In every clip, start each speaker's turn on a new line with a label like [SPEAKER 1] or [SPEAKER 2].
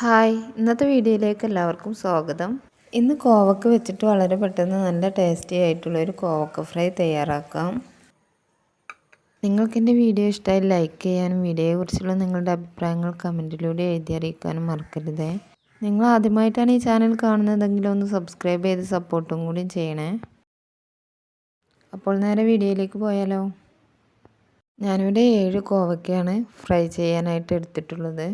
[SPEAKER 1] Hi ഇന്നത്തെ വീഡിയോയിലേക്ക് എല്ലാവർക്കും സ്വാഗതം. ഇന്ന് കോവക്ക വെച്ചിട്ട് വളരെ പെട്ടെന്ന് നല്ല ടേസ്റ്റി ആയിട്ടുള്ള ഒരു കോവക്ക ഫ്രൈ തയ്യാറാക്കാം. നിങ്ങൾക്ക് എന്റെ വീഡിയോ ഇഷ്ടമായി ലൈക്ക് ചെയ്യാനും വീഡിയോയെക്കുറിച്ചുള്ള നിങ്ങളുടെ അഭിപ്രായങ്ങൾ കമന്റിലൂടെ എഴുതി അറിയിക്കാനും മറക്കരുത്. നിങ്ങൾ ആദ്യമായിട്ടാണ് ഈ ചാനൽ കാണുന്നതെങ്കിൽ ഒന്ന് സബ്സ്ക്രൈബ് ചെയ്ത് സപ്പോർട്ടും കൂടി ചെയ്യണേ. അപ്പോൾ നേരെ വീഡിയോയിലേക്ക് പോയാലോ. ഞാനിവിടെ ഏഴ് കോവക്കയാണ് ഫ്രൈ ചെയ്യാനായിട്ട് എടുത്തിട്ടുള്ളത്.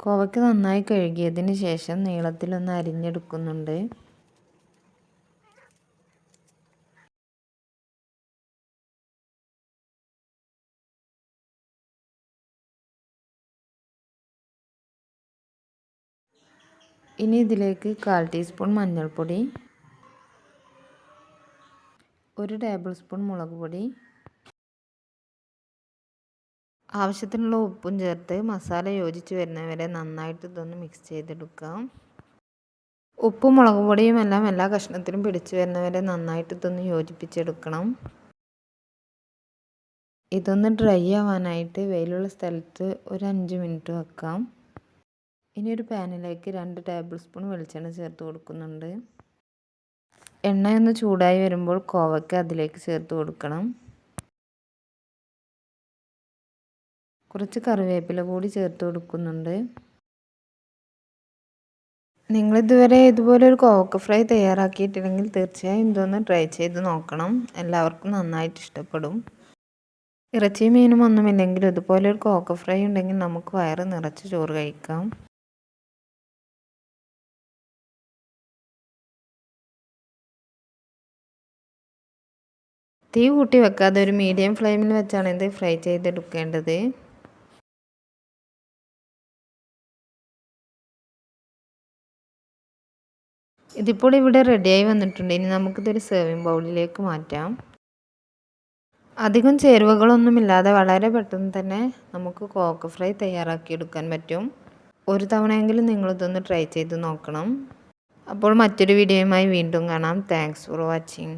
[SPEAKER 1] കോവയ്ക്ക് നന്നായി കഴുകിയതിന് ശേഷം നീളത്തിലൊന്ന് അരിഞ്ഞെടുക്കുന്നുണ്ട്. ഇനി ഇതിലേക്ക് കാൽ ടീസ്പൂൺ മഞ്ഞൾപ്പൊടി ഒരു ടേബിൾ സ്പൂൺ മുളക് പൊടി ആവശ്യത്തിനുള്ള ഉപ്പും ചേർത്ത് മസാല യോജിച്ച് വരുന്നവരെ നന്നായിട്ട് ഇതൊന്ന് മിക്സ് ചെയ്തെടുക്കാം ഉപ്പും മുളക് പൊടിയും എല്ലാം എല്ലാ കഷ്ണത്തിലും പിടിച്ച് വരുന്നവരെ നന്നായിട്ട് ഇതൊന്ന് യോജിപ്പിച്ചെടുക്കണം. ഇതൊന്ന് ഡ്രൈ ആവാനായിട്ട് വെയിലുള്ള സ്ഥലത്ത് ഒരു അഞ്ച് മിനിറ്റ് വെക്കാം. ഇനി ഒരു പാനിലേക്ക് രണ്ട് ടേബിൾ സ്പൂൺ വെളിച്ചെണ്ണ ചേർത്ത് കൊടുക്കുന്നുണ്ട്. എണ്ണയൊന്ന് ചൂടായി വരുമ്പോൾ കോവയ്ക്ക് അതിലേക്ക് ചേർത്ത് കൊടുക്കണം. കുറച്ച് കറിവേപ്പില കൂടി ചേർത്ത് കൊടുക്കുന്നുണ്ട്. നിങ്ങളിതുവരെ ഇതുപോലെ ഒരു കോവക്ക ഫ്രൈ തയ്യാറാക്കിയിട്ടില്ലെങ്കിൽ തീർച്ചയായും ഇതൊന്ന് ട്രൈ ചെയ്ത് നോക്കണം. എല്ലാവർക്കും നന്നായിട്ട് ഇഷ്ടപ്പെടും. ഇറച്ചി മീനും ഒന്നുമില്ലെങ്കിൽ ഇതുപോലെ ഒരു കോക്ക ഫ്രൈ ഉണ്ടെങ്കിൽ നമുക്ക് വയറ് നിറച്ച് ചോറ് കഴിക്കാം. തീ കൂട്ടി വെക്കാതെ ഒരു മീഡിയം ഫ്ലെയിമിൽ വെച്ചാണ് ഇത് ഫ്രൈ ചെയ്തെടുക്കേണ്ടത്. ഇതിപ്പോൾ ഇവിടെ റെഡിയായി വന്നിട്ടുണ്ട്. ഇനി നമുക്കിതൊരു സെർവിങ് ബൗളിലേക്ക് മാറ്റാം. അധികം ചേരുവകളൊന്നുമില്ലാതെ വളരെ പെട്ടെന്ന് തന്നെ നമുക്ക് കോക്ക് ഫ്രൈ തയ്യാറാക്കിയെടുക്കാൻ പറ്റും. ഒരു തവണയെങ്കിലും നിങ്ങളിതൊന്ന് ട്രൈ ചെയ്ത് നോക്കണം. അപ്പോൾ മറ്റൊരു വീഡിയോയുമായി വീണ്ടും കാണാം. Thanks for watching